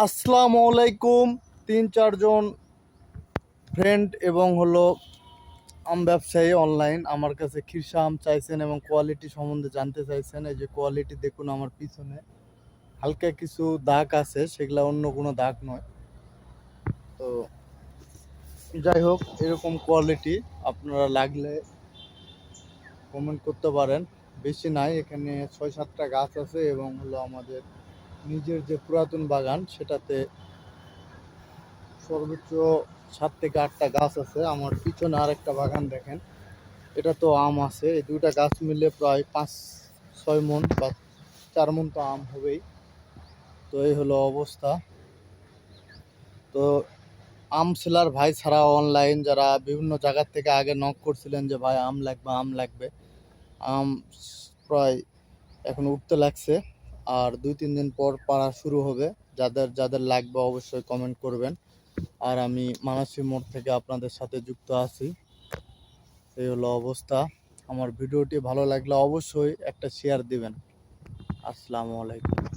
আসসালামু আলাইকুম। তিন চারজন ফ্রেন্ড এবং হলো আম ব্যবসায়ী অনলাইন আমার কাছে খিরসা আম চাইছেন এবং কোয়ালিটি সম্বন্ধে জানতে চাইছেন। এই যে কোয়ালিটি দেখুন আমার পিছনে। হালকা কিছু দাগ আছে, সেগুলা অন্য কোনো দাগ নয়। তো যাই হোক, এরকম কোয়ালিটি আপনারা লাগলে কমেন্ট করতে পারেন। বেশি নাই, এখানে ছয়, সাতটা গাছ আছে এবং হলো আমাদের নিজের যে পুরাতন বাগান, সেটাতে সর্বোচ্চ সাত থেকে আটটা গাছ আছে। আমার পিছনে আরেকটা বাগান দেখেন। এটা তো আম আছে। এই দুইটা গাছ মিলে প্রায় পাঁচ, ছয় মন বা চার মন তো আম হবেই। তো এই হলো অবস্থা। তো আম সেলার ভাই ছাড়া অনলাইন যারা বিভিন্ন জায়গার থেকে আগে নক করছিলেন যে, ভাই, আম লাগবে আম লাগবে। আম প্রায় এখন উঠতে লাগছে। আর দুই, তিন দিন পর পাড়া শুরু হবে। যাদের যাদের লাগবে অবশ্যই কমেন্ট করবেন। আর আমি মানসী মোড় থেকে আপনাদের সাথে যুক্ত আছি। এই হলো অবস্থা। আমার ভিডিওটি ভালো লাগলে অবশ্যই একটা শেয়ার দিবেন। আসসালামু আলাইকুম।